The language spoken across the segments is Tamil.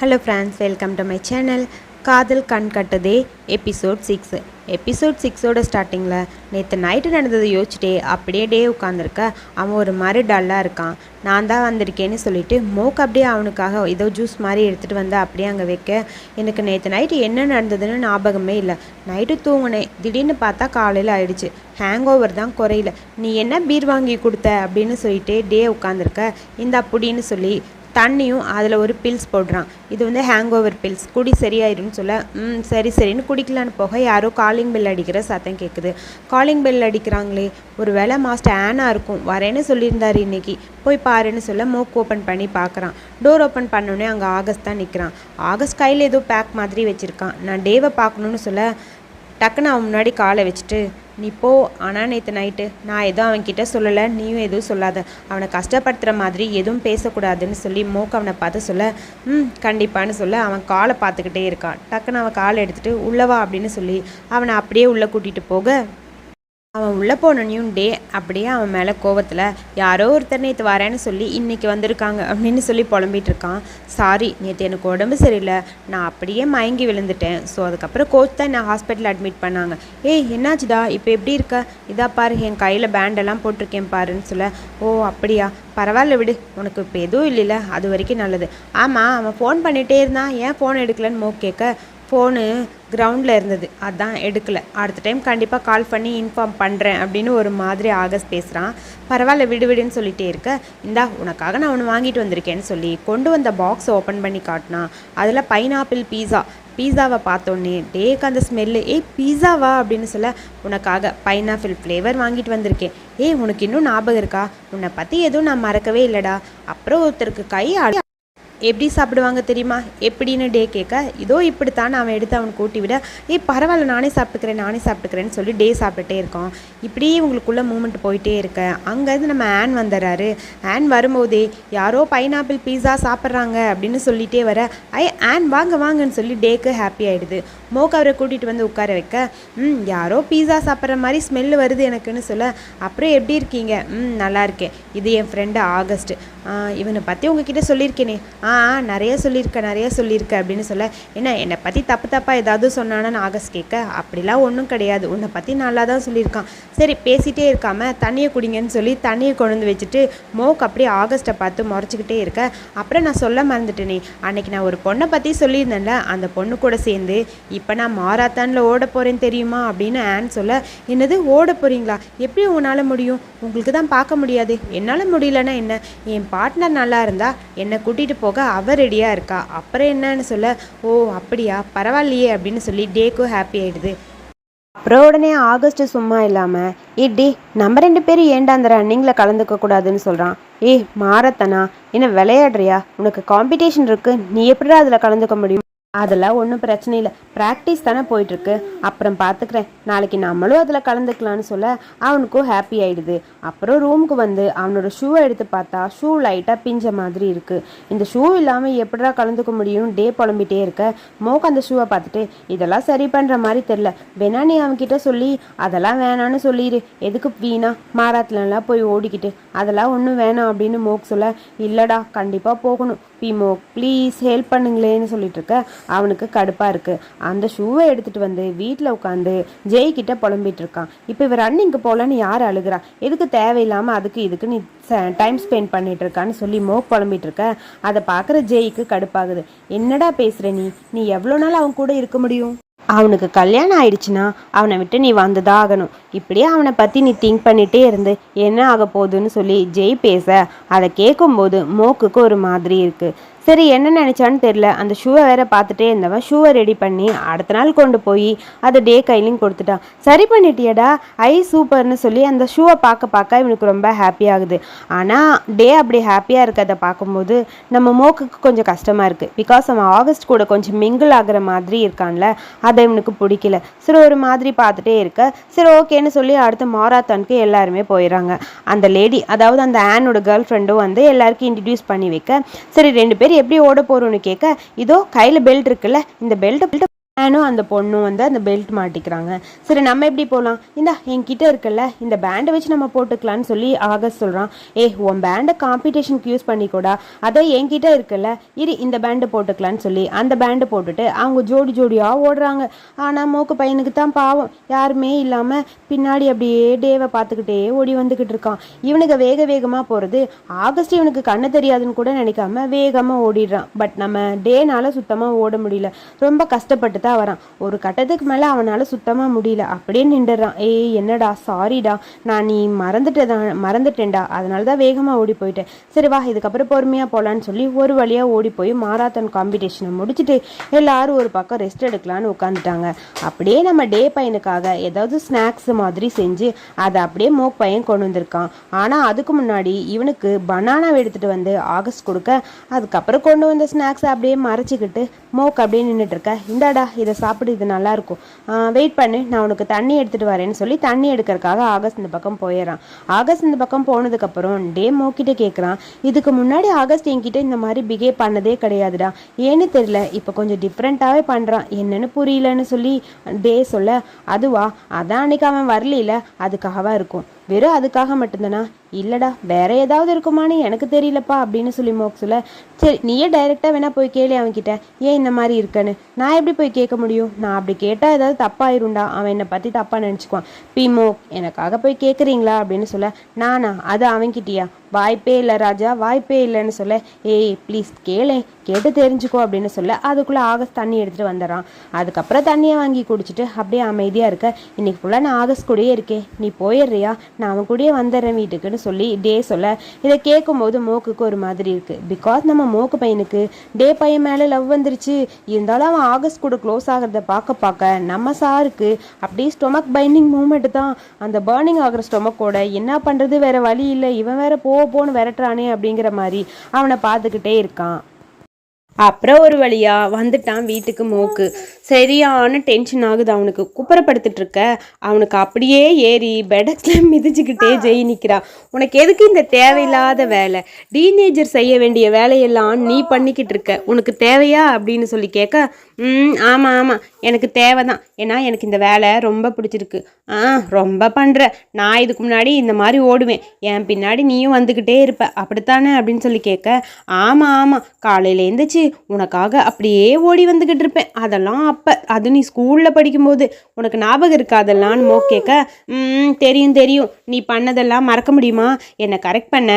Hello friends welcome to my channel Kadhal Kan Kattathe episode six episode சிக்ஸோட ஸ்டார்டிங்கில் நேற்று நைட்டு நடந்ததை யோசிச்சுட்டே அப்படியே டே உட்காந்துருக்க அவன் ஒரு மாதிரி டல்லாக இருக்கான். நான் தான் வந்திருக்கேன்னு சொல்லிட்டு மோக் அப்படியே அவனுக்காக ஏதோ ஜூஸ் மாதிரி எடுத்துகிட்டு வந்து அப்படியே அங்கே வைக்க. எனக்கு நேற்று நைட்டு என்ன நடந்ததுன்னு ஞாபகமே இல்லை. நைட்டு தூங்கினேன். திடீர்னு பார்த்தா காலையில் ஆயிடுச்சு. ஹேங் ஓவர் தான் குறையில. நீ என்ன பீர் வாங்கி கொடுத்த அப்படின்னு சொல்லிட்டு டே உட்காந்துருக்க இந்த அப்படின்னு சொல்லி தண்ணியும் அதில் ஒரு பில்ஸ் போடுறான். இது வந்து ஹேங் ஓவர் பில்ஸ் குடி சரியாயிரும்னு சொல்ல ம் சரி சரின்னு குடிக்கலான்னு போக யாரோ காலிங் பெல் அடிக்கிற சத்தம் கேட்குது காலிங் பெல் அடிக்கிறாங்களே ஒரு வேளை மாஸ்டர் ஆனா இருக்கும். வரேன்னு சொல்லியிருந்தார் இன்னைக்கு. போய் பாருன்னு சொல்ல மோக் ஓப்பன் பண்ணி பார்க்குறான் டோர் ஓப்பன் பண்ணோடனே அங்கே ஆகஸ்ட் தான் நிற்கிறான் ஆகஸ்ட் கையில் ஏதோ பேக் மாதிரி வச்சுருக்கான். நான் டேவை பார்க்கணுன்னு சொல்ல டக்குன்னு அவன் முன்னாடி காலை வச்சுட்டு நீ போ. ஆனால் நேற்று நைட்டு நான் எதுவும் அவன்கிட்ட சொல்லலை. நீயும் எதுவும் சொல்லாத. அவனை கஷ்டப்படுத்துகிற மாதிரி எதுவும் பேசக்கூடாதுன்னு சொல்லி மோக் அவனை பார்த்து சொல்ல. ம் கண்டிப்பான்னு சொல்ல. அவன் காலை பார்த்துக்கிட்டே இருக்கான். டக்குன்னு அவன் காலை எடுத்துகிட்டு உள்ளவா அப்படின்னு சொல்லி அவனை அப்படியே உள்ளே கூட்டிகிட்டு போக. அவன் உள்ளே போனனையும் டே அப்படியே அவன் மேலே கோவத்தில் யாரோ ஒருத்தர் நேற்று வரேன்னு சொல்லி இன்னைக்கு வந்திருக்காங்க அப்படின்னு சொல்லி புலம்பிட்டு இருக்கான். சாரி நேற்று எனக்கு உடம்பு சரியில்லை. நான் அப்படியே மயங்கி விழுந்துட்டேன். ஸோ அதுக்கப்புறம் கோச் தான் என்னை ஹாஸ்பிட்டல் அட்மிட் பண்ணாங்க. ஏய் என்னாச்சுடா? இப்போ எப்படி இருக்க? இதா பாரு என் கையில் பேண்டெல்லாம் போட்டிருக்கேன் பாருன்னு சொல்ல ஓ அப்படியா? பரவாயில்ல விடு. உனக்கு இப்போ எதுவும் இல்லைல்ல. அது வரைக்கும் நல்லது. ஆமாம் அவன் ஃபோன் பண்ணிகிட்டே இருந்தான். ஏன் ஃபோன் எடுக்கலன்னு மோ கேட்க? ஃபோனு கிரவுண்டில் இருந்தது. அதான் எடுக்கலை. அடுத்த டைம் கண்டிப்பாக கால் பண்ணி இன்ஃபார்ம் பண்ணுறேன் அப்படின்னு ஒரு மாதிரி ஆகஸ்ட் பேசுகிறான் பரவாயில்ல விடு விடுன்னு சொல்லிட்டே இருக்க. இந்தா உனக்காக நான் ஒன்று வாங்கிட்டு வந்திருக்கேன்னு சொல்லி கொண்டு வந்த பாக்ஸை ஓப்பன் பண்ணி காட்டினான் அதில் பைனாப்பிள் பீஸா பீஸாவை பார்த்தோன்னே டேக்கு அந்த ஸ்மெல்லு ஏய் பீஸாவா அப்படின்னு சொல்ல உனக்காக பைனாப்பிள் ஃப்ளேவர் வாங்கிட்டு வந்திருக்கேன். ஏய் உனக்கு இன்னும் ஞாபகம் இருக்கா? உன்னை பற்றி எதுவும் நான் மறக்கவே இல்லைடா. அப்புறம் ஒருத்தருக்கு கை அடி எப்படி சாப்பிடுவாங்க தெரியுமா? எப்படின்னு டே கேட்க இதோ இப்படித்தான் அவன் எடுத்து அவனுக்கு கூட்டி விட ஏய் பரவாயில்ல நானே சாப்பிட்டுக்கிறேன் நானே சாப்பிட்டுக்கிறேன்னு சொல்லி டே சாப்பிட்டுட்டே இருக்கோம் இப்படியே இவங்களுக்குள்ள மூமெண்ட் போயிட்டே இருக்க. அங்கேருந்து நம்ம ஆன் வந்துடுறாரு. ஆன் வரும்போதே யாரோ பைனாப்பிள் பீஸா சாப்பிட்றாங்க அப்படின்னு சொல்லிட்டே வர ஐ ஆன் வாங்க வாங்கன்னு சொல்லி டேக்கு ஹாப்பி ஆகிடுது மோக் அவரை கூட்டிகிட்டு வந்து உட்கார வைக்க ம் யாரோ பீஸா சாப்பிட்ற மாதிரி ஸ்மெல் வருது எனக்குன்னு சொல்ல அப்புறம் எப்படி இருக்கீங்க? ம் நல்லா இருக்கேன். இது என் ஃப்ரெண்டு ஆகஸ்ட். இவனை பற்றி உங்ககிட்ட சொல்லியிருக்கேனே. ஆ ஆ, நிறைய சொல்லியிருக்க நிறைய சொல்லியிருக்க அப்படின்னு சொல்ல என்ன என்னை பற்றி தப்பு தப்பாக ஏதாவது சொன்னான்னு ஆகஸ்ட் கேட்க அப்படிலாம் ஒன்றும் கிடையாது. உன்னை பற்றி நல்லா தான் சொல்லியிருக்கான். சரி பேசிகிட்டே இருக்காமல் தண்ணியை குடிங்கன்னு சொல்லி தண்ணியை கொண்டு வந்து வச்சுட்டு மோக் அப்படியே ஆகஸ்ட்டை பார்த்து முறைச்சிக்கிட்டே இருக்க. அப்புறம் நான் சொல்ல மறந்துட்டேனே. அன்னைக்கு நான் ஒரு பொண்ணை பற்றி சொல்லியிருந்தேன்ல அந்த பொண்ணு கூட சேர்ந்து இப்போ நான் மாராத்தானில் ஓட போகிறேன் தெரியுமா அப்படின்னு ஆன் சொல்ல என்னது ஓட போகிறீங்களா எப்படி உன்னால் முடியும்? உங்களுக்கு தான் பார்க்க முடியாது. என்னால் முடியலன்னா என்ன? என் பார்ட்னர் நல்லா இருந்தா என்னை கூட்டிகிட்டு போக அவ ரெடியாக இருக்கா? அப்புறம் என்னன்னு சொல்ல ஓ அப்படியா? பரவாயில்லையே அப்படின்னு சொல்லி டேக்கும் ஹாப்பி ஆகிடுது அப்புறம் உடனே ஆகஸ்ட் சும்மா இல்லாமல் இடி நம்ம ரெண்டு பேரும் ஏன்டா அந்த ரன்னிங்கில் கலந்துக்க கூடாதுன்னு சொல்கிறான் ஏய் மாரத்தனா? என்ன விளையாடுறியா? உனக்கு காம்படிஷன் இருக்குது நீ எப்படிடா அதில் கலந்துக்க முடியும்? அதெல்லாம் ஒன்றும் பிரச்சனை இல்லை. ப்ராக்டிஸ் தானே போயிட்டுருக்கு. அப்புறம் பார்த்துக்கிறேன் நாளைக்கு நம்மளும் அதில் கலந்துக்கலான்னு சொல்ல அவனுக்கும் ஹாப்பி ஆகிடுது அப்புறம் ரூமுக்கு வந்து அவனோட ஷூவை எடுத்து பார்த்தா ஷூ லைட்டாக பிஞ்ச மாதிரி இருக்குது இந்த ஷூ இல்லாமல் எப்படா கலந்துக்க முடியும்? டே புலம்பிட்டே இருக்க. மோக் அந்த ஷூவை பார்த்துட்டு இதெல்லாம் சரி பண்ணுற மாதிரி தெரில வேணா நீ அவன்கிட்ட சொல்லி அதெல்லாம் வேணான்னு சொல்லிடு எதுக்கு வீணா? மாராத்திலலாம் போய் ஓடிக்கிட்டு அதெல்லாம் ஒன்றும் வேணாம் அப்படின்னு மோக் சொல்ல இல்லைடா கண்டிப்பாக போகணும். பி மோக் ப்ளீஸ் ஹெல்ப் பண்ணுங்களேன்னு சொல்லிட்டு இருக்க. அவனுக்கு கடுப்பாக இருக்குது அந்த ஷூவை எடுத்துகிட்டு வந்து வீட்டில் உட்காந்து ஜெய்கிட்ட புலம்பிட்டு இருக்கான். இப்போ இவர் ரன்னிங்க்கு போகலன்னு யார் அழுகிறா? எதுக்கு தேவையில்லாமல் அதுக்கு இதுக்கு நீ டைம் ஸ்பெண்ட் பண்ணிட்டு இருக்கான்னு சொல்லி மோக் புலம்பிட்டு இருக்க. அதை பார்க்குற ஜெய்க்கு கடுப்பாகுது. என்னடா பேசுகிற நீ? நீ எவ்வளோ நாள் அவன் கூட இருக்க முடியும்? அவனுக்கு கல்யாணம் ஆயிடுச்சுன்னா அவனை விட்டு நீ வந்துதான் ஆகணும். இப்படியே அவனை பற்றி நீ திங்க் பண்ணிகிட்டே இருந்து என்ன ஆக போகுதுன்னு சொல்லி ஜெய் பேச அதை கேட்கும்போது மோக்குக்கு ஒரு மாதிரி இருக்குது சரி என்ன நினச்சான்னு தெரில அந்த ஷூவை வேற பார்த்துட்டே இருந்தவன் ஷூவை ரெடி பண்ணி அடுத்த நாள் கொண்டு போய் அதை டே கையிலையும் கொடுத்துட்டான் சரி பண்ணிட்டியடா ஐ சூப்பர்னு சொல்லி அந்த ஷூவை பார்க்க பார்க்க இவனுக்கு ரொம்ப ஹாப்பி ஆகுது. ஆனால் டே அப்படி ஹாப்பியாக இருக்கிறத பார்க்கும்போது நம்ம மோக்குக்கு கொஞ்சம் கஷ்டமாக இருக்குது பிகாஸ் அவன் ஆகஸ்ட் கூட கொஞ்சம் மிங்கிள் ஆகிற மாதிரி இருக்கான்ல அதை இவனுக்கு பிடிக்கல. சரி ஒரு மாதிரி பார்த்துட்டே இருக்க. சரி ஓகேன்னு சொல்லி அடுத்த மாராத்தானுக்கு எல்லாருமே போயிடுறாங்க. அந்த லேடி அதாவது அந்த ஆனோட கேர்ள் ஃப்ரெண்டும் வந்து எல்லாருக்கும் இன்ட்ரடியூஸ் பண்ணி வைக்க. சரி ரெண்டு பேர் எப்படி ஓட போகிறோன்னு கேட்க இதோ கையில் பெல்ட் இருக்குல்ல இந்த பெல்ட்டை ஆனும் அந்த பொண்ணும் வந்து அந்த பெல்ட் மாட்டிக்கிறாங்க. சரி நம்ம எப்படி போகலாம் இந்தா என்கிட்ட இருக்குல்ல இந்த பேண்டை வச்சு நம்ம போட்டுக்கலான்னு சொல்லி ஆகஸ்ட் சொல்கிறான் ஏ உன் பேண்டை காம்படிஷனுக்கு யூஸ் பண்ணிக்கூடா. அதை என்கிட்ட இருக்குல்ல இரு இந்த பேண்டை போட்டுக்கலான்னு சொல்லி அந்த பேண்டை போட்டுட்டு அவங்க ஜோடி ஜோடியாக ஓடுறாங்க. ஆனால் மூக்கு பையனுக்கு தான் பாவம். யாருமே இல்லாமல் பின்னாடி அப்படியே டேவை பார்த்துக்கிட்டே ஓடி வந்துக்கிட்டு இருக்கான். இவனுக்கு வேக வேகமாக போகிறது ஆகஸ்ட் இவனுக்கு கண்ணு தெரியாதுன்னு கூட நினைக்காம வேகமாக ஓடிடுறான். பட் நம்ம டேனால சுத்தமாக ஓட முடியல. ரொம்ப கஷ்டப்பட்டு தான் வரான். ஒரு கட்டத்துக்கு மேலே அவனால் சுத்தமாக முடியல. அப்படியே நின்றுறான் ஏய் என்னடா சாரிடா நான் நீ மறந்துட்டதான் மறந்துட்டேன்டா. அதனால தான் வேகமாக ஓடி போயிட்டேன். சரி வா இதுக்கப்புறம் பொறுமையாக போகலான்னு சொல்லி ஒரு வழியாக ஓடி போய் மாராத்தான் காம்படிஷனை முடிச்சுட்டு எல்லாரும் ஒரு பக்கம் ரெஸ்ட் எடுக்கலான்னு உட்காந்துட்டாங்க அப்படியே நம்ம டே பையனுக்காக ஏதாவது ஸ்நாக்ஸ் மாதிரி செஞ்சு அதை அப்படியே மோக் பையன் கொண்டு வந்திருக்கான். ஆனால் அதுக்கு முன்னாடி இவனுக்கு பனானா எடுத்துகிட்டு வந்து ஆகஸ்ட் கொடுக்க அதுக்கப்புறம் கொண்டு வந்த ஸ்நாக்ஸை அப்படியே மறைச்சிக்கிட்டு மோக் அப்படியே நின்றுட்டு இருக்க. இந்தாடா இதை சாப்பிடு இது நல்லாயிருக்கும். வெயிட் பண்ணு நான் உனக்கு தண்ணி எடுத்துகிட்டு வரேன்னு சொல்லி தண்ணி எடுக்கிறதுக்காக ஆகஸ்ட் இந்த பக்கம் போயிடறான். ஆகஸ்ட் இந்த பக்கம் போனதுக்கப்புறம் டே மோக்கிட்ட கேட்குறான் இதுக்கு முன்னாடி ஆகஸ்ட் என்கிட்ட இந்த மாதிரி பிஹேவ் பண்ணதே கிடையாதுடா. ஏன்னு தெரியல இப்போ கொஞ்சம் டிஃப்ரெண்ட்டாகவே பண்ணுறான் என்னன்னு புரியலன்னு சொல்லி டே சொல்ல அதுவா அதான் அன்னைக்கு அவன் வரலையில அதுக்காகவா இருக்கும். வெறும் அதுக்காக மட்டும்தானா? இல்லடா வேற ஏதாவது இருக்குமான்னு எனக்கு தெரியலப்பா அப்படின்னு சொல்லி மோக் சொல்ல சரி நீயே டைரெக்டாக வேணா போய் கேளு அவன்கிட்ட. ஏன் இந்த மாதிரி இருக்கன்னு? நான் எப்படி போய் கேட்க முடியும்? நான் அப்படி கேட்டால் ஏதாவது தப்பாயிருண்டா அவன் என்னை பற்றி தப்பாக நினச்சிக்குவான். பி மோக் எனக்காக போய் கேட்குறீங்களா அப்படின்னு சொல்ல நானா அது அவன்கிட்டயா? வாய்ப்பே இல்லை ராஜா வாய்ப்பே இல்லைன்னு சொல்ல ஏய் ப்ளீஸ் கேளேன் கேட்டு தெரிஞ்சுக்கோ அப்படின்னு சொல்ல அதுக்குள்ளே ஆகஸ்ட் தண்ணி எடுத்துகிட்டு வந்துடுறான். அதுக்கப்புறம் தண்ணியை வாங்கி குடிச்சிட்டு அப்படியே அமைதியாக இருக்க இன்னைக்கு ஃபுல்லாக நான் ஆகஸ்ட் கூடயே இருக்கேன். நீ போயிடுறியா? நான் அவன் கூடயே வந்துடுறேன் வீட்டுக்குன்னு சொல்லி டே சொல்ல இதை கேட்கும்போது மோக்குக்கு ஒரு மாதிரி இருக்குது பிகாஸ் நம்ம மோக்கு பையனுக்கு டே பையன் மேலே லவ் வந்துருச்சு. இருந்தாலும் அவன் ஆகஸ்ட் கூட க்ளோஸ் ஆகிறத பார்க்க பார்க்க நம்ம சாருக்கு அப்படியே ஸ்டொமக் பைண்டிங் மூமெண்ட் தான். அந்த பேர்னிங் ஆகிற ஸ்டொமக்கோட என்ன பண்ணுறது வேறு வழி இல்லை. இவன் வேற போ போன்னு விரட்டுறானே அப்படிங்கிற மாதிரி அவனை பார்த்துக்கிட்டே இருக்கான். அப்புறம் ஒரு வழியா வந்துட்டான் வீட்டுக்கு மோக்கு. சரியான டென்ஷன் ஆகுது அவனுக்கு. குப்புறப்படுத்திட்டு இருக்க. அவனுக்கு அப்படியே ஏறி பெடக்ல மிதிச்சுக்கிட்டே ஜெயி நிற்கிறா உனக்கு எதுக்கு இந்த தேவையில்லாத வேலை? டீனேஜர் செய்ய வேண்டிய வேலையெல்லாம் நீ பண்ணிக்கிட்டு இருக்க. உனக்கு தேவையா அப்படின்னு சொல்லி கேட்க ம் ஆமாம் ஆமாம் எனக்கு தேவை தான் ஏன்னா எனக்கு இந்த வேலை ரொம்ப பிடிச்சிருக்கு. ஆ ரொம்ப பண்ணுற நான் இதுக்கு முன்னாடி இந்த மாதிரி ஓடுவேன். என் பின்னாடி நீயும் வந்துக்கிட்டே இருப்ப. அப்படித்தானே அப்படின்னு சொல்லி கேட்க ஆமாம் ஆமாம் காலையில் எழுந்திரிச்சு உனக்காக அப்படியே ஓடி வந்துக்கிட்டு இருப்பேன். அதெல்லாம் அப்போ. அது நீ ஸ்கூலில் படிக்கும்போது. உனக்கு ஞாபகம் இருக்கா அதெல்லாம் மோ கேட்க ம் தெரியும் தெரியும். நீ பண்ணதெல்லாம் மறக்க முடியுமா? என்னை கரெக்ட் பண்ண.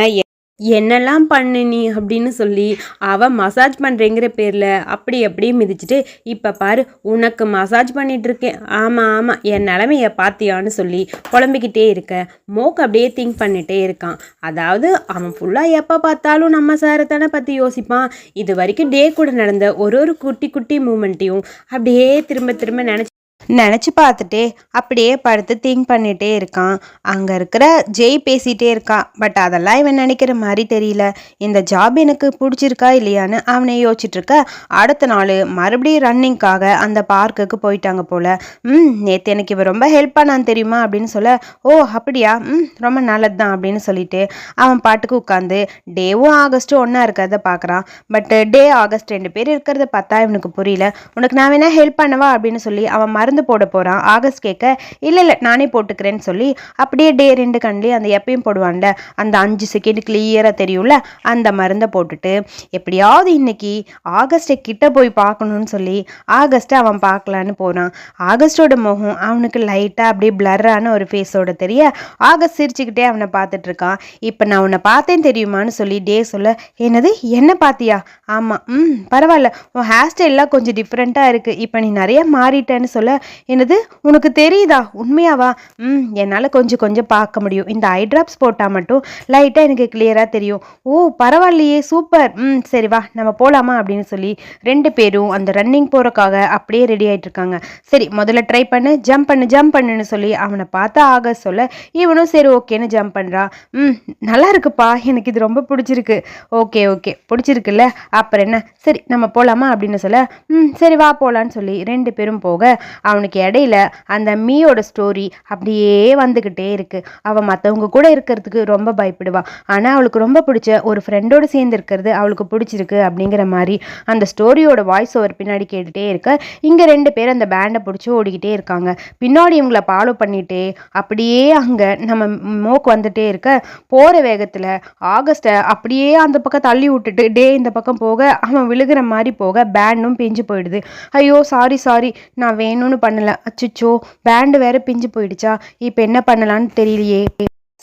என்னெல்லாம் பண்ணு நீ அப்படின்னு சொல்லி அவன் மசாஜ் பண்ணுறேங்கிற பேரில் அப்படி அப்படியே மிதிச்சிட்டு இப்போ பாரு உனக்கு மசாஜ் பண்ணிகிட்ருக்கேன் இருக்கேன். ஆமாம் ஆமாம் என் நிலமையை பார்த்தியான்னு சொல்லி புலம்பிக்கிட்டே இருக்க. மோக் அப்படியே திங்க் பண்ணிகிட்டே இருக்கான். அதாவது அவன் ஃபுல்லாக எப்போ பார்த்தாலும் நம்ம சாரை தானே பற்றி யோசிப்பான். இது வரைக்கும் டே கூட நடந்த ஒரு ஒரு குட்டி குட்டி மூமெண்ட்டையும் அப்படியே திரும்ப திரும்ப நினச்சி நினச்சி பார்த்துட்டே அப்படியே படுத்து திங்க் பண்ணிகிட்டே இருக்கான். அங்கே இருக்கிற ஜெய் பேசிகிட்டே இருக்கான் பட் அதெல்லாம் இவன் நினைக்கிற மாதிரி தெரியல. இந்த ஜாப் எனக்கு பிடிச்சிருக்கா இல்லையான்னு அவனை யோசிச்சுட்ருக்க. அடுத்த நாள் மறுபடியும் ரன்னிங்காக அந்த பார்க்குக்கு போயிட்டாங்க போல். ம் நேற்று எனக்கு இவன் ரொம்ப ஹெல்ப் பண்ணான் தெரியுமா அப்படின்னு சொல்ல ஓ அப்படியா? ம் ரொம்ப நல்லது தான் அப்படின்னு சொல்லிட்டு அவன் பாட்டுக்கு உட்காந்து டேவும் ஆகஸ்ட்டும் ஒன்றா இருக்கிறத பார்க்குறான் பட் டே ஆகஸ்ட் ரெண்டு பேர் இருக்கிறத பார்த்தா இவனுக்கு புரியல. உனக்கு நான் வேணால் ஹெல்ப் பண்ணவா? அப்படின்னு சொல்லி அவன் மருந்து போட போகிறான் ஆகஸ்ட் கேட்க இல்லை இல்லை நானே போட்டுக்கிறேன்னு சொல்லி அப்படியே டே ரெண்டு கண்லேயே அந்த எப்பயும் போடுவான்ல அந்த அஞ்சு செகண்ட் கிளியராக தெரியும்ல அந்த மருந்தை போட்டுட்டு எப்படியாவது இன்னைக்கு ஆகஸ்ட்டை கிட்ட போய் பார்க்கணும்னு சொல்லி ஆகஸ்ட்டை அவன் பார்க்கலான்னு போகிறான் ஆகஸ்டோட முகம் அவனுக்கு லைட்டாக அப்படியே பிளர்ரான ஒரு ஃபேஸோட தெரிய ஆகஸ்ட் சிரிச்சுக்கிட்டே அவனை பார்த்துட்டு இருக்கான். இப்போ நான் உன்னை பார்த்தேன் தெரியுமான்னு சொல்லி டே சொல்ல என்னது என்ன பார்த்தியா? ஆமாம் ம் பரவாயில்ல உன் ஹேர் ஸ்டைல்லாம் கொஞ்சம் டிஃப்ரெண்ட்டாக இருக்குது இப்போ நீ நிறைய மாறிட்டேன்னு சொல்ல என்னது உனக்கு தெரியுதா? உண்மையாவா? ம் என்னால் கொஞ்சம் கொஞ்சம் பார்க்க முடியும். இந்த ஐ ட்ராப்ஸ் போட்டால் மட்டும் லைட்டாக எனக்கு கிளியராக தெரியும். ஓ பரவாயில்லையே சூப்பர் ம் சரி வா நம்ம போகலாமா அப்படின்னு சொல்லி ரெண்டு பேரும் அந்த ரன்னிங் போகிறக்காக அப்படியே ரெடி ஆகிட்டு இருக்காங்க. சரி முதல்ல ட்ரை பண்ணு ஜம்ப் பண்ணு ஜம்ப் பண்ணுன்னு சொல்லி அவனை பார்த்தா ஆக சொல்ல இவனும் சரி ஓகேன்னு ஜம்ப் பண்ணுறான் ம் நல்லா இருக்குப்பா எனக்கு இது ரொம்ப பிடிச்சிருக்கு. ஓகே ஓகே பிடிச்சிருக்குல்ல அப்புறம் என்ன? சரி நம்ம போகலாமா அப்படின்னு சொல்ல ம் சரி வா போகலான்னு சொல்லி ரெண்டு பேரும் போக அவன் அவனுக்கு இடையில அந்த மீயோட ஸ்டோரி அப்படியே வந்துக்கிட்டே இருக்கு. அவள் மற்றவங்க கூட இருக்கிறதுக்கு ரொம்ப பயப்படுவாள் ஆனால் அவளுக்கு ரொம்ப பிடிச்ச ஒரு ஃப்ரெண்டோடு சேர்ந்து இருக்கிறது அவளுக்கு பிடிச்சிருக்கு அப்படிங்கிற மாதிரி அந்த ஸ்டோரியோட வாய்ஸ் ஓவர் பின்னாடி கேட்டுகிட்டே இருக்க இங்கே ரெண்டு பேர் அந்த பேண்டை பிடிச்சி ஓடிக்கிட்டே இருக்காங்க. பின்னாடி இவங்களை ஃபாலோ பண்ணிட்டு அப்படியே அங்கே நம்ம மோக்கு வந்துட்டே இருக்க போகிற வேகத்தில் ஆகஸ்ட்டை அப்படியே அந்த பக்கம் தள்ளி விட்டுட்டு டே இந்த பக்கம் போக அவன் விழுகிற மாதிரி போக பேண்டும் பிஞ்சு போயிடுது. ஐயோ சாரி சாரி நான் வேணும்னு பண்ணல. அச்சுச்சோ பேண்டு வேற பிஞ்சு போயிடுச்சா. இப்போ என்ன பண்ணலான்னு தெரியலையே.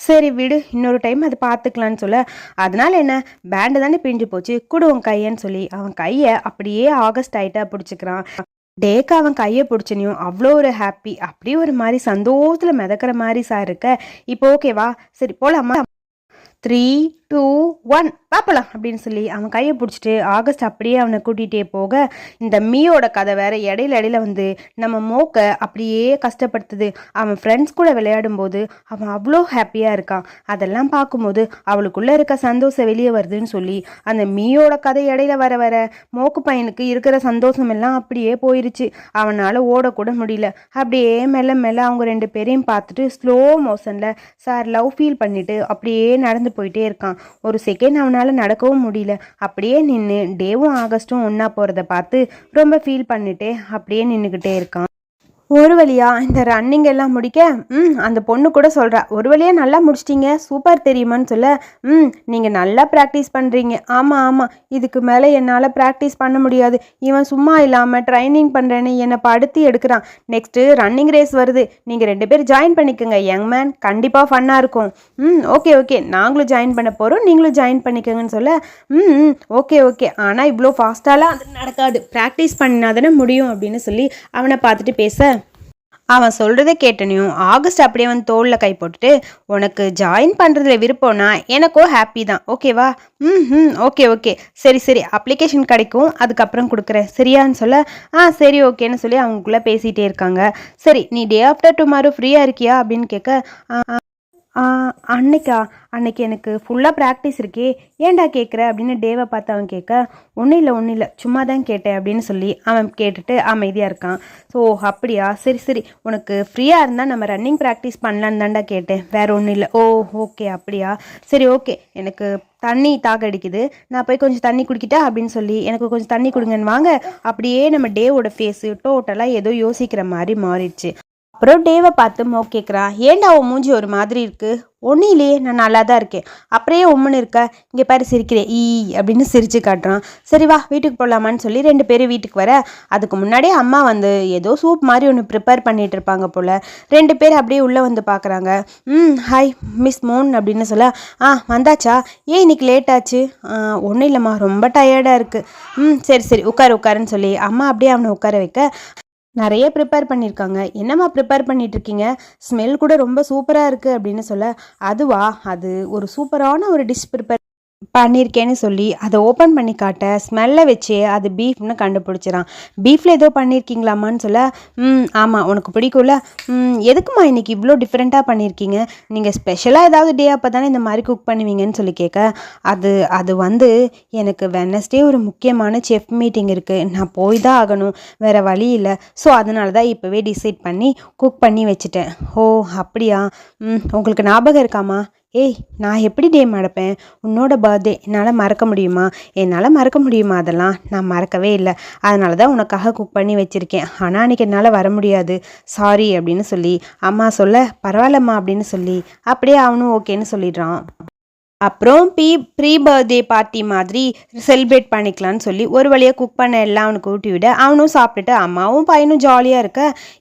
சரி விடு இன்னொரு டைம் அதை பார்த்துக்கலான்னு சொல்ல. அதனால என்ன? பேண்டு தானே பிஞ்சு போச்சு. கொடு உன் கையன்னு சொல்லி அவன் கையை அப்படியே ஆகஸ்ட் ஆயிட்டா பிடிச்சிக்கிறான். டேக்கு அவன் கையை பிடிச்சனையும் அவ்வளோ ஒரு ஹாப்பி அப்படியே ஒரு மாதிரி சந்தோஷத்தில் மிதக்கிற மாதிரி சார் இருக்க. இப்போ ஓகேவா சரி போலாமா? த்ரீ டூ ஒன் பார்ப்பலாம் அப்படின்னு சொல்லி அவன் கையை பிடிச்சிட்டு ஆகஸ்ட் அப்படியே அவனை கூட்டிகிட்டே போக இந்த மீயோட கதை வேற இடையில இடையில வந்து நம்ம மோக்க அப்படியே கஷ்டப்படுத்துது. அவன் ஃப்ரெண்ட்ஸ் கூட விளையாடும் போது அவன் அவ்வளோ ஹாப்பியாக இருக்கான். அதெல்லாம் பார்க்கும்போது அவளுக்குள்ளே இருக்க சந்தோஷம் வெளியே வருதுன்னு சொல்லி அந்த மீயோட கதை இடையில வர வர மோக்கு பையனுக்கு இருக்கிற சந்தோஷம் எல்லாம் அப்படியே போயிருச்சு. அவனால் ஓடக்கூட முடியல. அப்படியே மெல்ல மெல்ல அவங்க ரெண்டு பேரையும் பார்த்துட்டு ஸ்லோ மோஷனில் சார் லவ் ஃபீல் பண்ணிட்டு அப்படியே நடந்து போயிட்டே இருக்கான். ஒரு செகண்ட் அவனால் நடக்கவும் முடியல. அப்படியே நின்று டேவும் ஆகஸ்ட்டும் ஒன்றா போகிறத பார்த்து ரொம்ப ஃபீல் பண்ணிட்டே அப்படியே நின்றுக்கிட்டே இருக்கான். ஒரு வழியா இந்த ரன்னிங் எல்லாம் முடிக்க ம் அந்த பொண்ணு கூட சொல்கிறா ஒரு வழியாக நல்லா முடிச்சிட்டிங்க சூப்பர் தெரியுமான்னு சொல்ல ம் நீங்கள் நல்லா ப்ராக்டிஸ் பண்ணுறீங்க ஆமாம் ஆமாம் இதுக்கு மேலே என்னால் ப்ராக்டிஸ் பண்ண முடியாது. இவன் சும்மா இல்லாமல் ட்ரைனிங் பண்ணுறேன்னு என்னை படுத்தி எடுக்கிறான். நெக்ஸ்ட்டு ரன்னிங் ரேஸ் வருது. நீங்கள் ரெண்டு பேரும் ஜாயின் பண்ணிக்கோங்க யங் மேன் கண்டிப்பாக ஃபன்னாக இருக்கும். ம் ஓகே ஓகே நாங்களும் ஜாயின் பண்ண போகிறோம் நீங்களும் ஜாயின் பண்ணிக்கோங்கன்னு சொல்ல ம் ம் ஓகே ஓகே ஆனால் இவ்வளோ ஃபாஸ்ட்டாலாம் அது நடக்காது. ப்ராக்டிஸ் பண்ணாதானே முடியும் அப்படின்னு சொல்லி அவனை பார்த்துட்டு பேச அவன் சொல்கிறத கேட்டனையும் ஆகஸ்ட் அப்படியே வந்து தோளில் கை போட்டுட்டு உனக்கு ஜாயின் பண்ணுறதுல விருப்பம்னா எனக்கும் ஹாப்பி தான். ஓகேவா ம் ம் ஓகே ஓகே சரி சரி. அப்ளிகேஷன் கிடைக்கும். அதுக்கப்புறம் கொடுக்குறேன். சரியான்னு சொல்ல ஆ சரி ஓகேன்னு சொல்லி அவங்களுக்குள்ளே பேசிகிட்டே இருக்காங்க. சரி நீ டே ஆஃப்டர் டுமாரோ ஃப்ரீயாக இருக்கியா? அப்படின்னு கேட்க ஆ, ஆ, அன்னைக்கா? அன்னைக்கு எனக்கு ஃபுல்லாக ப்ராக்டிஸ் இருக்கே. ஏன்டா கேட்குற அப்படின்னு டேவை பார்த்து அவன் கேட்க ஒன்றும் இல்லை ஒன்றும் இல்லை. சும்மா தான் கேட்டேன் அப்படின்னு சொல்லி அவன் கேட்டுட்டு அமைதியாக இருக்கான். ஸோ அப்படியா? சரி சரி. உனக்கு ஃப்ரீயாக இருந்தால் நம்ம ரன்னிங் ப்ராக்டிஸ் பண்ணலான்னு தான்டா கேட்டேன். வேறு ஒன்றும் இல்லை. ஓ ஓகே அப்படியா? சரி ஓகே எனக்கு தண்ணி தாக அடிக்குது. நான் போய் கொஞ்சம் தண்ணி குடிக்கிட்டா? அப்படின்னு சொல்லி எனக்கு கொஞ்சம் தண்ணி கொடுங்கன்னு வாங்க. அப்படியே நம்ம டேவோட ஃபேஸு டோட்டலாக ஏதோ யோசிக்கிற மாதிரி மாறிடுச்சு. அப்புறம் டேவை பார்த்து மோ கேட்குறா ஏன்டா உன் மூஞ்சி ஒரு மாதிரி இருக்கு? ஒன்றும் இல்லையே நான் நல்லா தான் இருக்கேன். அப்படியே உம்முன்னு இருக்க இங்கே பாரு சிரிக்கிறேன் ஈ அப்படின்னு சிரித்து காட்டுறான். சரி வா வீட்டுக்கு போகலாமான்னு சொல்லி ரெண்டு பேரும் வீட்டுக்கு வர அதுக்கு முன்னாடியே அம்மா வந்து ஏதோ சூப் மாதிரி ஒன்று ப்ரிப்பேர் பண்ணிகிட்டு இருப்பாங்க போல். ரெண்டு பேர் அப்படியே உள்ளே வந்து பார்க்குறாங்க ம் ஹாய் மிஸ் மோன் அப்படின்னு சொல்ல ஆ வந்தாச்சா? ஏன் இன்னைக்கு லேட் ஆச்சு? ஒன்றும் இல்லைம்மா ரொம்ப டயர்டாக இருக்குது ம் சரி சரி உட்காரு உட்காருன்னு சொல்லி அம்மா அப்படியே அவனை உட்கார வைக்க நிறைய ப்ரிப்பேர் பண்ணியிருக்காங்க என்னம்மா ப்ரிப்பேர் பண்ணிகிட்ருக்கீங்க ஸ்மெல் கூட ரொம்ப சூப்பராக இருக்குது அப்படின்னு சொல்ல அதுவா? அது ஒரு சூப்பரான ஒரு டிஷ் ப்ரிப்பேர் பண்ணியிருக்கேன்னு சொல்லி அதை ஓப்பன் பண்ணி காட்ட ஸ்மெல்லை வச்சே அது பீஃப்னு கண்டுபிடிச்சிடான் பீஃபில் ஏதோ பண்ணியிருக்கீங்களாமான்னு சொல்ல ம் ஆமாம் உனக்கு பிடிக்கும்ல. ம் எதுக்குமா இன்னைக்கு இவ்வளோ டிஃப்ரெண்ட்டாக பண்ணியிருக்கீங்க நீங்கள் ஸ்பெஷலாக ஏதாவது டே அப்போ தானே இந்த மாதிரி குக் பண்ணுவீங்கன்னு சொல்லி கேட்க அது அது வந்து எனக்கு வெனஸ்டே ஒரு முக்கியமான செஃப் மீட்டிங் இருக்குது நான் போய் தான் ஆகணும். வேறு வழி இல்லை. ஸோ அதனால தான் இப்போவே டிசைட் பண்ணி குக் பண்ணி வச்சுட்டேன். ஓ அப்படியா? ம் உங்களுக்கு ஞாபகம் இருக்காமா? ஏய் நான் எப்படி டே மறப்பேன்? உன்னோட பர்த்டே என்னால் மறக்க முடியுமா? என்னால் மறக்க முடியுமா அதெல்லாம்? நான் மறக்கவே இல்லை. அதனால தான் உனக்காக குக் பண்ணி வச்சுருக்கேன். ஆனால் அன்றைக்கி என்னால் வர முடியாது. சாரி அப்படின்னு சொல்லி அம்மா சொல்ல பரவாயில்லம்மா அப்படின்னு சொல்லி அப்படியே அவனும் ஓகேன்னு சொல்லிடுறான். அப்புறம் ப்ரீ ப்ரீ பர்த்டே பார்ட்டி மாதிரி செலிப்ரேட் பண்ணிக்கலான்னு சொல்லி ஒரு வழியாக குக் பண்ண எல்லாம் அவனுக்கு ஊட்டி விட அவனும் சாப்பிட்டுட்டு அம்மாவும் பையனும் ஜாலியாக இருக்க.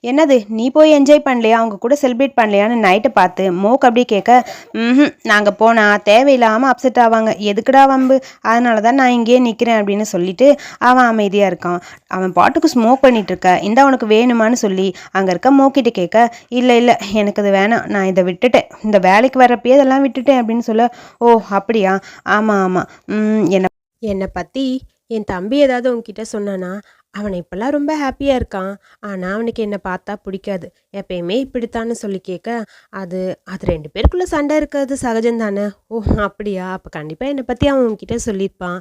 என்னது நீ போய் என்ஜாய் பண்ணலையா? அவங்க கூட செலிப்ரேட் பண்ணலையான்னு நைட்டை பார்த்து மோக் அப்படியே கேட்க ம் நாங்கள் போனால் தேவையில்லாமல் அப்செட் ஆவாங்க. எதுக்குடா வம்பு? அதனால தான் நான் இங்கேயே நிற்கிறேன் அப்படின்னு சொல்லிட்டு அவன் அமைதியாக இருக்கான். அவன் பாட்டுக்கு ஸ்மோக் பண்ணிட்டு இருக்க. இந்த அவனுக்கு வேணுமான்னு சொல்லி அங்கே இருக்க மோக்கிட்ட கேட்க இல்லை இல்லை எனக்கு இது வேணாம். நான் இதை விட்டுட்டேன். இந்த வேலைக்கு வரப்பயே இதெல்லாம் விட்டுட்டேன் அப்படின்னு சொல்ல ஓ அப்படியா? ஆமாம் ஆமாம் என்னை என்னை பற்றி என் தம்பி ஏதாவது உங்ககிட்ட சொன்னானா அவனை இப்போல்லாம் ரொம்ப ஹாப்பியாக இருக்கான். ஆனால் அவனுக்கு என்னை பார்த்தா பிடிக்காது. எப்பயுமே இப்படித்தான்னு சொல்லி கேட்க அது அது ரெண்டு பேருக்குள்ளே சண்டை இருக்கிறது சகஜம் தானே ஓ அப்படியா? அப்போ கண்டிப்பாக என்னை பற்றி அவன் உன்கிட்ட சொல்லியிருப்பான்.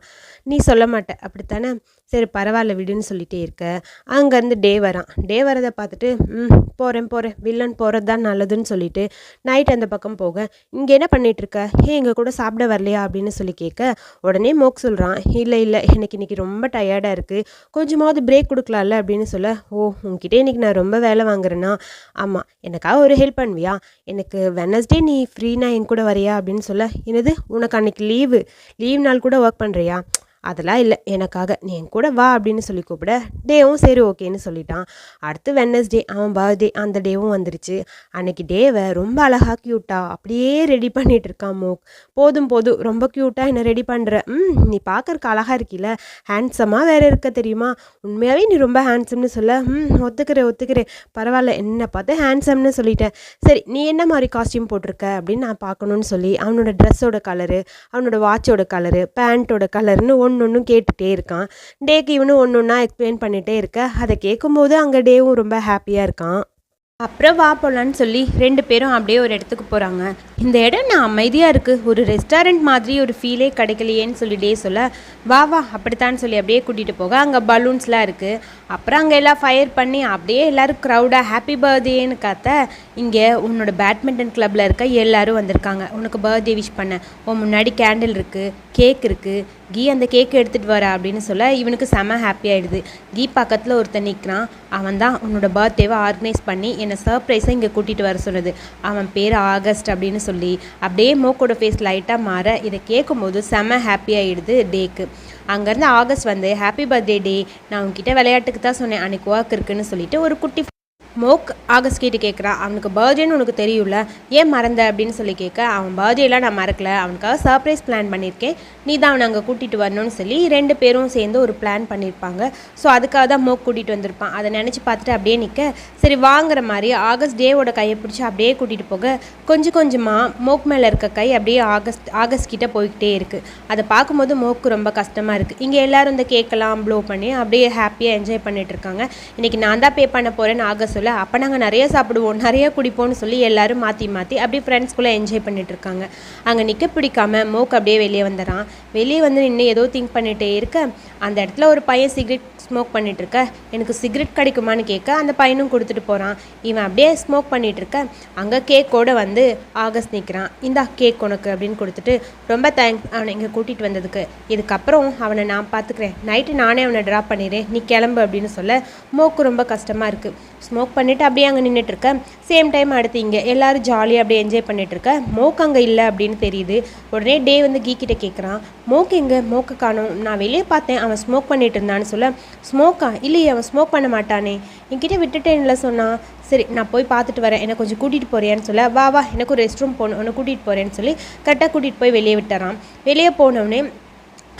நீ சொல்ல மாட்ட. அப்படித்தானே? சரி பரவாயில்ல விடுன்னு சொல்லிட்டே இருக்க. அங்கேருந்து டே வரான். டே வரதை பார்த்துட்டு ம் போகிறேன் போகிறேன் வில்லன் போகிறது தான் நல்லதுன்னு சொல்லிட்டு நைட் அந்த பக்கம் போக இங்கே என்ன பண்ணிகிட்ருக்க ஏ எங்கள் கூட சாப்பிட வரலையா? அப்படின்னு சொல்லி கேட்க உடனே மோக் சொல்கிறான் இல்லை இல்லை எனக்கு இன்னைக்கு ரொம்ப டயர்டாக இருக்குது கொஞ்சமாவது பிரேக் கொடுக்கலாம்ல? அப்படின்னு சொல்ல ஓ உங்ககிட்ட இன்னைக்கு நான் ரொம்ப வேலை வாங்குறேன்னா ஆமாம் எனக்காக ஒரு ஹெல்ப் பண்ணுவியா? எனக்கு வெனஸ்டே நீ ஃப்ரீனா என் கூட வரியா? அப்படின்னு சொல்ல என்னது உனக்கு அன்னைக்கு லீவு லீவ் நாள் கூட ஒர்க் பண்ணுறியா அதெல்லாம் இல்லை. எனக்காக நீ என் கூட வா அப்படின்னு சொல்லி கூப்பிட டேவும் சரி ஓகேன்னு சொல்லிட்டான். அடுத்து வெனஸ்டே அவன் பர்த்டே அந்த டேவும் வந்துருச்சு. அன்னைக்கு டேவை ரொம்ப அழகாக க்யூட்டாக அப்படியே ரெடி பண்ணிகிட்டு இருக்கான் மோக். போதும் போதும். ரொம்ப க்யூட்டாக என்னை ரெடி பண்ணுற ம் நீ பார்க்கறக்கு அழகாக இருக்கில்ல ஹேண்ட்ஸமாக வேறு இருக்க தெரியுமா? உண்மையாகவே நீ ரொம்ப ஹேண்ட்ஸம்னு சொல்ல. ம் ஒத்துக்கிறேன் ஒத்துக்கிறேன் பரவாயில்ல என்னை பார்த்து ஹேண்ட்ஸம்னு சொல்லிட்டேன் சரி நீ என்ன மாதிரி காஸ்டியூம் போட்டிருக்க அப்படின்னு நான் பார்க்கணுன்னு சொல்லி அவனோட ட்ரெஸ்ஸோட கலரு அவனோட வாட்சோட கலரு பேண்ட்டோட கலர்னு ஒன்று ஒன்றும் கேட்டுகிட்டே இருக்கான். டேக்கு இவனும் ஒன்று ஒன்றா எக்ஸ்பிளைன் பண்ணிகிட்டே இருக்க. அதை கேட்கும்போது அங்கே டேவும் ரொம்ப ஹாப்பியாக இருக்கான். அப்புறம் வா போகலான்னு சொல்லி ரெண்டு பேரும் அப்படியே ஒரு இடத்துக்கு போகிறாங்க இந்த இடம் நான் அமைதியாக இருக்குது ஒரு ரெஸ்டாரண்ட் மாதிரி ஒரு ஃபீலே கிடைக்கலையேன்னு சொல்லிட்டே சொல்ல வா வா அப்படித்தான் சொல்லி அப்படியே கூட்டிகிட்டு போக. அங்கே பலூன்ஸ்லாம் இருக்குது அப்புறம் அங்கே எல்லாம் ஃபயர் பண்ணி அப்படியே எல்லோரும் க்ரௌடாக ஹாப்பி பர்த்டேன்னு காத்த இங்கே உன்னோட பேட்மிண்டன் கிளப்பில் இருக்க எல்லோரும் வந்திருக்காங்க. உனக்கு பர்த்டே விஷ் பண்ண உன் முன்னாடி கேண்டில் இருக்குது கேக் இருக்குது கீ அந்த கேக் எடுத்துகிட்டு வர அப்படின்னு சொல்ல இவனுக்கு செம ஹாப்பி ஆகிடுது கீ பக்கத்தில் ஒருத்தன் நிற்கிறான் அவன் தான் உன்னோட பர்த்டேவை ஆர்கனைஸ் பண்ணி என்னை சர்ப்ரைஸாக இங்கே கூட்டிகிட்டு வர சொன்னது. அவன் பேர் ஆகஸ்ட் அப்படின்னு சொல்லி அப்படியே மோக்கோட ஃபேஸ் லைட்டாக மாற இதை கேட்கும்போது செம ஹாப்பியாகிடுது டேக்கு. அங்கேருந்து ஆகஸ்ட் வந்து ஹாப்பி பர்த்டே டே நான் உங்ககிட்ட விளையாட்டுக்கு தான் சொன்னேன் அன்றைக்கி ஒர்க் இருக்குன்னு சொல்லிட்டு ஒரு குட்டி மோக் ஆகஸ்ட் கிட்ட கேட்குறான் அவனுக்கு பர்த்டேன்னு உனக்கு தெரியும்ல ஏன் மறந்த அப்படின்னு சொல்லி கேட்க அவன் பர்த்டேலாம் நான் மறக்கல அவனுக்காக சர்ப்ரைஸ் பிளான் பண்ணியிருக்கேன். நீ தான் அவனை அங்கே கூட்டிகிட்டு வரணும்னு சொல்லி ரெண்டு பேரும் சேர்ந்து ஒரு பிளான் பண்ணியிருப்பாங்க. ஸோ அதுக்காக தான் மோக் கூட்டிகிட்டு வந்திருப்பான். அதை நினச்சி பார்த்துட்டு அப்படியே நிற்க சரி வாங்குற மாதிரி ஆகஸ்ட் டேவோட கையை பிடிச்சி அப்படியே கூட்டிகிட்டு போக. கொஞ்சம் கொஞ்சமாக மோக் மேலே இருக்க கை அப்படியே ஆகஸ்ட் ஆகஸ்ட் கிட்டே போய்கிட்டே இருக்குது அதை பார்க்கும்போது மோக்கு ரொம்ப கஷ்டமாக இருக்குது இங்கே எல்லோரும் இந்த கேக்கெல்லாம் ப்ளோ பண்ணி அப்படியே ஹாப்பியாக என்ஜாய் பண்ணிகிட்ருக்காங்க இருக்காங்க. இன்றைக்கி நான் தான் பே பண்ண போகிறேன்னு ஆகஸ்ட் டைமில் அப்போ நாங்கள் நிறைய சாப்பிடுவோம் நிறைய குடிப்போம்னு சொல்லி எல்லாரும் மாற்றி மாற்றி அப்படியே ஃப்ரெண்ட்ஸ்குள்ளே என்ஜாய் பண்ணிட்டு இருக்காங்க. அங்கே நிற்க பிடிக்காம மோக் அப்படியே வெளியே வந்துடுறான். வெளியே வந்து நின்று ஏதோ திங்க் பண்ணிகிட்டே இருக்க அந்த இடத்துல ஒரு பையன் சிகரெட் ஸ்மோக் பண்ணிகிட்டு இருக்க எனக்கு சிகரெட் கிடைக்குமான்னு கேட்க அந்த பையனும் கொடுத்துட்டு போகிறான் இவன் அப்படியே ஸ்மோக் பண்ணிகிட்டு இருக்க அங்கே கேக்கோட வந்து ஆகஸ்ட் நிற்கிறான் இந்தா கேக் உனக்கு அப்படின்னு கொடுத்துட்டு ரொம்ப தேங்க்ஸ் அவனை இங்கே கூட்டிகிட்டு வந்ததுக்கு. இதுக்கப்புறம் அவனை நான் பார்த்துக்கிறேன் நைட்டு நானே அவனை ட்ராப் பண்ணிடுறேன். நீ கிளம்பு அப்படின்னு சொல்ல மோக்கு ரொம்ப கஷ்டமாக இருக்குது ஸ்மோக் பண்ணிவிட்டு அப்படியே அங்கே நின்றுட்டு சேம் டைம் அடுத்து இங்கே எல்லோரும் ஜாலியாக அப்படியே என்ஜாய் பண்ணிட்டு மோக் அங்கே இல்லை அப்படின்னு தெரியுது. உடனே டே வந்து கீ கிட்ட கேட்குறான் மோக் எங்கே? மோக்கு காணும். நான் வெளியே பார்த்தேன். அவன் ஸ்மோக் பண்ணிட்டு இருந்தான்னு சொல்ல. ஸ்மோக்கா இல்லையே அவன் ஸ்மோக் பண்ண மாட்டானே. என்கிட்ட விட்டுட்டேன்ல சொன்னான் சரி நான் போய் பார்த்துட்டு வரேன். என்னை கொஞ்சம் கூட்டிகிட்டு போகிறேன்னு சொல்ல. வா வா எனக்கு ஒரு ரெஸ்ட் ரூம் போகணும். உன்னை கூட்டிகிட்டு போகிறேன்னு சொல்லி கரெக்டாக கூட்டிகிட்டு போய் வெளியே விட்டுறான். வெளியே போனவுடனே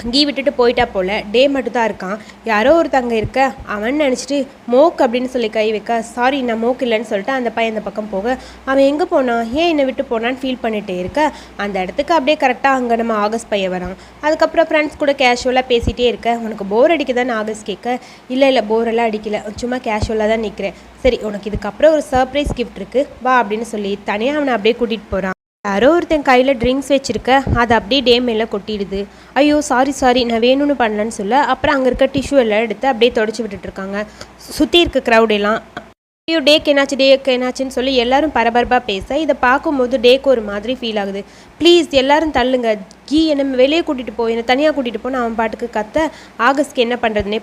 அங்கேயும் விட்டுட்டு போயிட்டா போல. டே மட்டும் தான் இருக்கான். யாரோ ஒருத்தங்க இருக்க அவன் நினச்சிட்டு மோக் அப்படின்னு சொல்லி கை வைக்க சாரி நான் மோக் இல்லைன்னு சொல்லிட்டு அந்த பையன் அந்த பக்கம் போக அவன் எங்கே போனான் ஏன் என்னை விட்டு போனான்னு ஃபீல் பண்ணிகிட்டே இருக்க. அந்த இடத்துக்கு அப்படியே கரெக்டாக அங்கே நம்ம ஆகஸ்ட் பையன் வரான். அதுக்கப்புறம் ஃப்ரெண்ட்ஸ் கூட கேஷுவலாக பேசிகிட்டே இருக்க. உனக்கு போர் அடிக்குதான்னு ஆகஸ்ட் கேட்க. இல்லை இல்லை போரெல்லாம் அடிக்கல. சும்மா கேஷுவலாக தான் நிற்கிறேன் சரி உனக்கு இதுக்கப்புறம் ஒரு சர்ப்ரைஸ் கிஃப்ட் இருக்குது வா அப்படின்னு சொல்லி தனியாக அவனை அப்படியே கூட்டிகிட்டு போகிறான் யாரோ ஒருத்தன் கையில் ட்ரிங்க்ஸ் வச்சுருக்க அதை அப்படியே டே மேலே கொட்டிடுது. ஐயோ சாரி சாரி நான் வேணும்னு பண்ணலன்னு சொல்ல அப்புறம் அங்கே இருக்க டிஷ்யூ எல்லாம் எடுத்து அப்படியே தொடச்சி விட்டுட்ருக்காங்க சுற்றி இருக்க க்ரௌட் எல்லாம். ஐயோ டேக்கு என்னாச்சு டேக்கு என்னாச்சுன்னு சொல்லி எல்லாரும் பரபரப்பாக பேச இதை பார்க்கும்போது டேக்கு ஒரு மாதிரி ஃபீல் ஆகுது. ப்ளீஸ் எல்லாரும் தள்ளுங்க. கீ என்ன வெளியே கூட்டிகிட்டு போ என்னை தனியாக கூட்டிகிட்டு போன்னு அவன் பாட்டுக்கு கத்த ஆகஸ்ட்க்கு என்ன பண்ணுறதுனே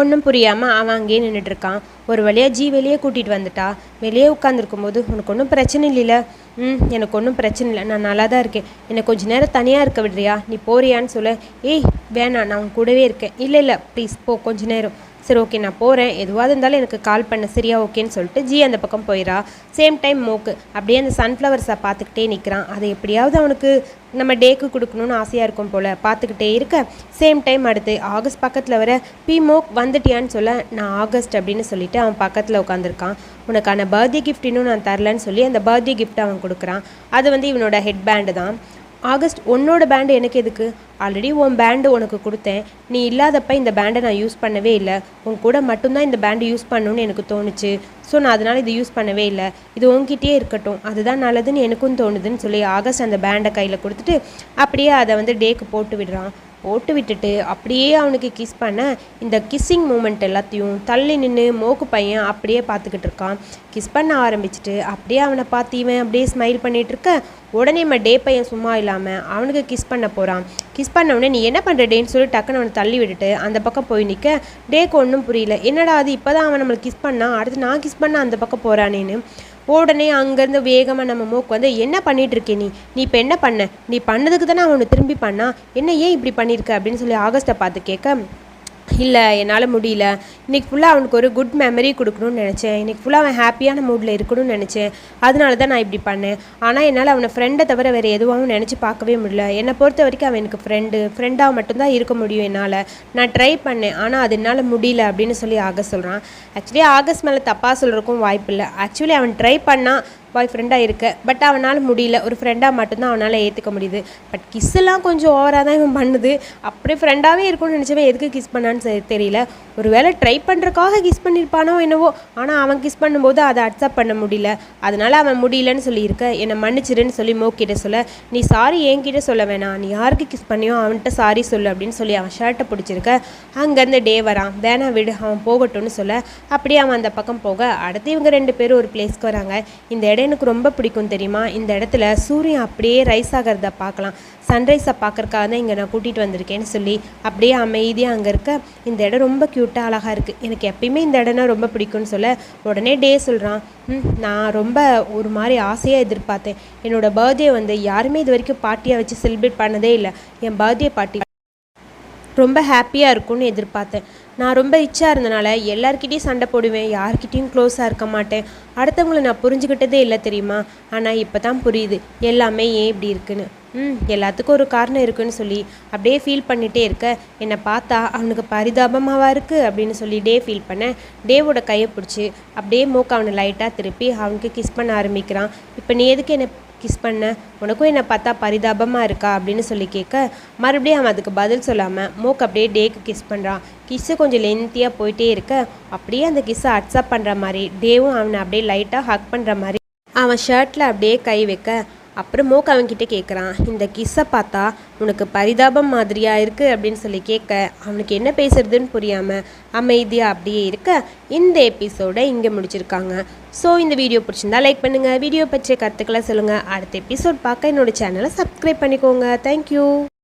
ஒன்றும் புரியாமல் அவன் அங்கேயே நின்றுட்டு இருக்கான். ஒரு வழியாக ஜி வெளியே கூட்டிகிட்டு வந்துட்டா. வெளியே உட்காந்துருக்கும் போது உனக்கு ஒன்றும் பிரச்சனை இல்லைல்ல. ம் எனக்கு ஒன்றும் பிரச்சனை இல்லை. நான் நல்லா தான் இருக்கேன். என்னை கொஞ்சம் நேரம் தனியாக இருக்க விடுறியா? நீ போறியான்னு சொல்ல. ஏய் வேணாம் நான் உன் கூடவே இருக்கேன். இல்லை இல்லை ப்ளீஸ் போ கொஞ்ச நேரம். சரி ஓகே நான் போகிறேன் எதுவாக இருந்தாலும் எனக்கு கால் பண்ண. சரியா ஓகேன்னு சொல்லிட்டு ஜி அந்த பக்கம் போயிடா சேம் டைம் மோக்கு. அப்படியே அந்த சன்ஃப்ளவர்ஸை பார்த்துக்கிட்டே நிற்கிறான் அதை எப்படியாவது அவனுக்கு நம்ம டேக்கு கொடுக்கணும்னு ஆசையாக இருக்கும் போல். பார்த்துக்கிட்டே இருக்க. சேம் டைம் அடுத்து ஆகஸ்ட் பக்கத்தில் வர பி மோக் வந்துட்டியான்னு சொல்ல நான் ஆகஸ்ட் அப்படின்னு சொல்லிட்டு அவன் பக்கத்தில் உட்காந்துருக்கான் உனக்கான பர்த்டே கிஃப்ட் இன்னும் நான் தரலன்னு சொல்லி அந்த பர்த்டே கிஃப்ட் அவன் கொடுக்குறான். அது வந்து இவனோட ஹெட் பேண்டு தான். ஆகஸ்ட் உன்னோட பேண்டு எனக்கு எதுக்கு? ஆல்ரெடி உன் பேண்டு உனக்கு கொடுத்தேன். நீ இல்லாதப்ப இந்த பேண்டை நான் யூஸ் பண்ணவே இல்லை. உன் கூட மட்டும்தான் இந்த பேண்டு யூஸ் பண்ணணும்னு எனக்கு தோணுச்சு. ஸோ நான் அதனால் இது யூஸ் பண்ணவே இல்லை. இது உன்கிட்டயே இருக்கட்டும். அதுதான் நல்லதுன்னு எனக்கும் தோணுதுன்னு சொல்லி ஆகஸ்ட் அந்த பேண்டை கையில் கொடுத்துட்டு அப்படியே அதை வந்து டேக்கு போட்டு விடுறான். ஓட்டு விட்டுட்டு அப்படியே அவனுக்கு கிஸ் பண்ண இந்த கிஸ்ஸிங் மூமெண்ட் எல்லாத்தையும் தள்ளி நின்று மோக்கு பையன் அப்படியே பார்த்துக்கிட்டு இருக்கான். கிஸ் பண்ண ஆரம்பிச்சிட்டு அப்படியே அவனை பார்த்து இவன் அப்படியே ஸ்மைல் பண்ணிகிட்டு இருக்க. உடனே நம்ம டே பையன் சும்மா இல்லாமல் அவனுக்கு கிஸ் பண்ண போகிறான் கிஸ் பண்ண உடனே நீ என்ன பண்ணுற டேன்னு சொல்லி டக்குன்னு அவனை தள்ளி விட்டுட்டு அந்த பக்கம் போய் நிற்க டேக்கு ஒன்றும் புரியல. என்னடா அது? இப்போ தான் அவன் நம்மளை கிஸ் பண்ணான் அடுத்து நான் கிஸ் பண்ண அந்த பக்கம் போகிறானேன்னு உடனே அங்கேருந்து வேகமாக நம்ம மூக்கு வந்து என்ன பண்ணிட்டு இருக்கே நீ? நீ இப்போ என்ன பண்ண? நீ பண்ணதுக்கு தானே அவனை திரும்பி பண்ணா? என்ன ஏன் இப்படி பண்ணியிருக்க? அப்படின்னு சொல்லி ஆகஸ்ட்டை பார்த்து கேட்க இல்லை என்னால் முடியல. இன்றைக்கி ஃபுல்லாக அவனுக்கு ஒரு குட் மெமரி கொடுக்கணும்னு நினச்சேன். இன்றைக்கி ஃபுல்லாக அவன் ஹாப்பியான மூடில் இருக்கணும்னு நினச்சேன். அதனால தான் நான் இப்படி பண்ணேன். ஆனால் என்னால் அவனை ஃப்ரெண்டை தவிர வேறு எதுவாகவும் நினச்சி பார்க்கவே முடியல. என்னை பொறுத்த வரைக்கும் அவன் எனக்கு ஃப்ரெண்டு ஃப்ரெண்டாக மட்டும்தான் இருக்க முடியும் என்னால். நான் ட்ரை பண்ணேன். ஆனால் அது என்னால் முடியல அப்படின்னு சொல்லி ஆகஸ்ட் சொல்கிறான் ஆக்சுவலி ஆகஸ்ட் மேலே தப்பாக சொல்கிறக்கும் வாய்ப்பு இல்லை. ஆக்சுவலி அவன் ட்ரை பண்ணால் பாய் ஃப்ரெண்டாக இருக்க. பட் அவனால் முடியல. ஒரு ஃப்ரெண்டாக மட்டும்தான் அவனால் ஏற்றுக்க முடியுது. பட் கிஸ்ஸெல்லாம் கொஞ்சம் ஓவராக தான் இவன் பண்ணுது. அப்படியே ஃப்ரெண்டாகவே இருக்கும்னு நினச்சவன் எதுக்கு கிஸ் பண்ணான்னு தெரியல. ஒரு வேளை ட்ரை பண்ணுறக்காக கிஸ் பண்ணியிருப்பானோ என்னவோ. ஆனால் அவன் கிஸ் பண்ணும்போது அதை அக்செப்ட் பண்ண முடியல. அதனால் அவன் முடியலன்னு சொல்லியிருக்க. என்னை மன்னிச்சிருன்னு சொல்லி மோக்கிட்ட சொல்ல. நீ சாரி என்கிட்ட சொல்ல வேணாம். நீ யாருக்கு கிஸ் பண்ணியோ அவன்கிட்ட சாரி சொல்லு அப்படின்னு சொல்லி அவன் ஷர்ட்டை பிடிச்சிருக்க. அங்கேருந்து டே வரான். வேணா விடு அவன் போகட்டும்னு சொல்ல. அப்படியே அவன் அந்த பக்கம் போக. அடுத்து இவங்க ரெண்டு பேரும் ஒரு பிளேஸ்க்கு வராங்க. இந்த இடம் எனக்கு ரொம்ப பிடிக்கும் தெரியுமா? இந்த இடத்துல சூரியன் அப்படியே ரைஸ் ஆகிறத பார்க்கலாம். சன்ரைஸை பார்க்கறக்காக தான் இங்கே நான் கூட்டிகிட்டு வந்திருக்கேன்னு சொல்லி அப்படியே அமைதியாக அங்கே இருக்க இந்த இடம் ரொம்ப க்யூட்டாக அழகாக இருக்குது எனக்கு எப்பயுமே இந்த இடம்னா ரொம்ப பிடிக்கும்னு சொல்ல உடனே டே சொல்கிறான் நான் ரொம்ப ஒரு மாதிரி ஆசையாக எதிர்பார்த்தேன். என்னோட பர்த்டே வந்து யாருமே இது வரைக்கும் பார்ட்டியாக வச்சு செலிப்ரேட் பண்ணதே இல்லை. என் பர்த்டே பார்ட்டி ரொம்ப ஹாப்பியாக இருக்கும்னு எதிர்பார்த்தேன். நான் ரொம்ப ரிச்சாக இருந்தனால எல்லார்கிட்டயும் சண்டை போடுவேன் யார்கிட்டேயும் க்ளோஸாக இருக்க மாட்டேன். அடுத்தவங்களை நான் புரிஞ்சுக்கிட்டதே இல்லை தெரியுமா? ஆனால் இப்போ தான் புரியுது. எல்லாமே ஏன் இப்படி இருக்குன்னு? ம் எல்லாத்துக்கும் ஒரு காரணம் இருக்குன்னு சொல்லி அப்படியே ஃபீல் பண்ணிகிட்டே இருக்க. என்னை பார்த்தா அவனுக்கு பரிதாபமாவா இருக்குது அப்படின்னு சொல்லி டே ஃபீல் பண்ண. டேவோட கையை பிடிச்சி அப்படியே மூக்க அவனை லைட்டாக திருப்பி அவனுக்கு கிஸ் பண்ண ஆரம்பிக்கிறான். இப்போ நீ எதுக்கு என்னை கிஸ் பண்ண உனக்கும் என்னை பார்த்தா பரிதாபமாக இருக்கா? அப்படின்னு சொல்லி கேட்க மறுபடியும் அவன் அதுக்கு பதில் சொல்லாமல் மூக்கு அப்படியே டேக்கு கிஸ் பண்ணுறான் கிஸ்ஸு கொஞ்சம் லென்த்தியாக போயிட்டே இருக்க அப்படியே அந்த கிஸ்ஸை அக்செப்ட் பண்ணுற மாதிரி டேவும் அவனை அப்படியே லைட்டாக ஹக் பண்ணுற மாதிரி அவன் ஷர்ட்டில் அப்படியே கை வைக்க அப்புறம் மூக்கு அவன்கிட்ட கேட்குறான் இந்த கிஸ்ஸை பார்த்தா உனக்கு பரிதாபம் மாதிரியா இருக்குது அப்படின்னு சொல்லி கேட்க அவனுக்கு என்ன பேசுறதுன்னு புரியாமல் அமைதியாக அப்படியே இருக்க இந்த எபிசோடை இங்கே முடிச்சிருக்காங்க. ஸோ இந்த வீடியோ பிடிச்சிருந்தா லைக் பண்ணுங்கள் வீடியோ பற்றிய கருத்துக்களை சொல்லுங்கள் அடுத்த எபிசோட் பார்க்க என்னோட சேனலை சப்ஸ்கிரைப் பண்ணிக்கோங்க. தேங்க்யூ